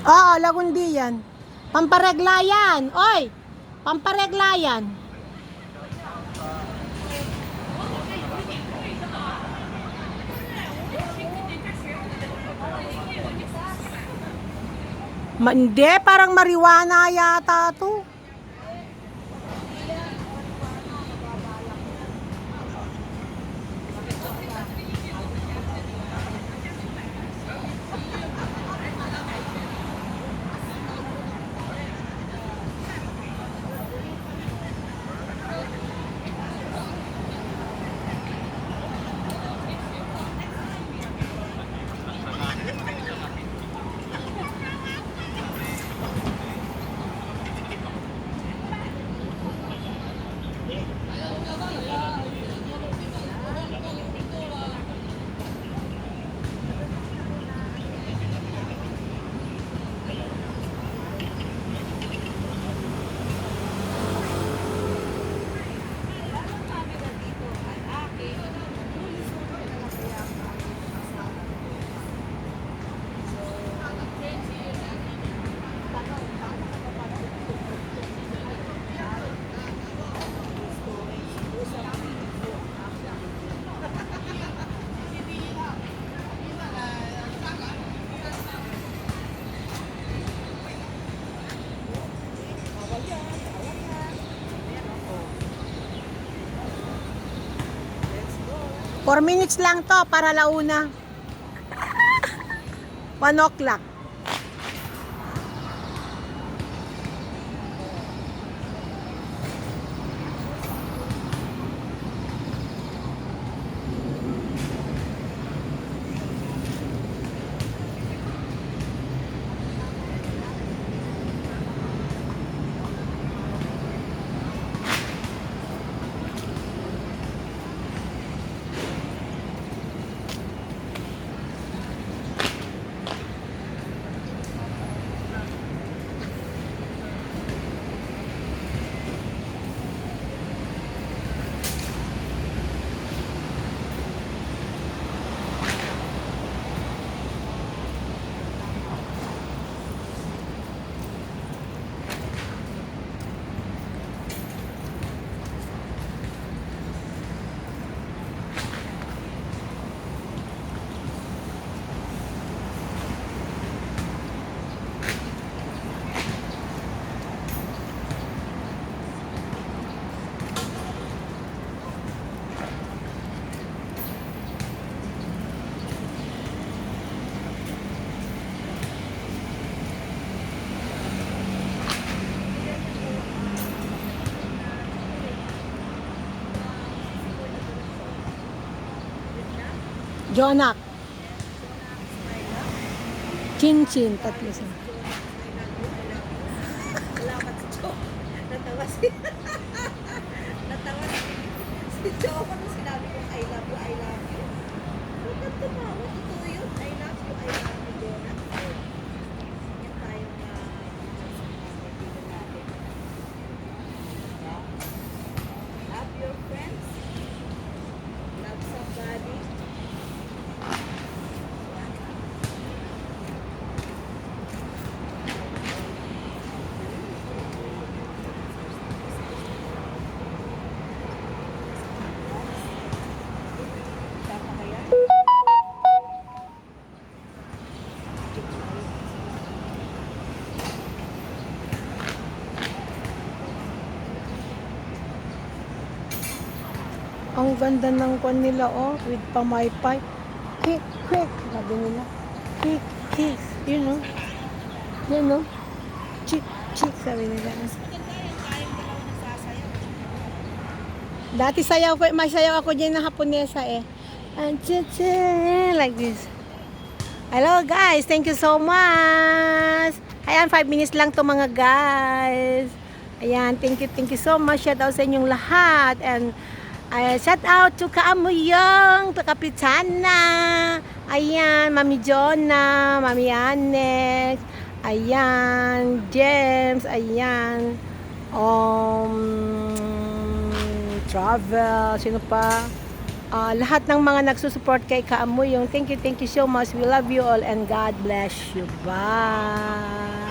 Oo, Lagundi yan. Pamparegla yan. Oy, pamparegla yan. Ma- Hindi, parang marijuana yata to. Four minutes lang to para launa. One o'clock. Jonak. Chin Chin, tatlo sila. Natawa si... Natawa si... Si Joe, ano sinabi ko, I love you, I love you. Ang ganda ng kwan nila, oh, with pamaypay. Quick, quick, sabi nila. Quick, kick, you know. You know. Chick, chick, sabi nila. Dati sayaw ko, may sayaw ako dyan na Haponesa eh. And like this. Hello guys, thank you so much. Ayan, 5 minutes lang to mga guys. Ayan, thank you, thank you so much. Shout out sa inyong lahat. And uh, shout out to Kaamuyong, to Kapitana. Ayan, Mami Jonna, Mami Anex. Ayan, James. Ayan. Um, travel. Sino pa? ah, lahat ng mga nagsusupport kay Kaamuyong. Thank you, thank you so much. We love you all and God bless you. Bye.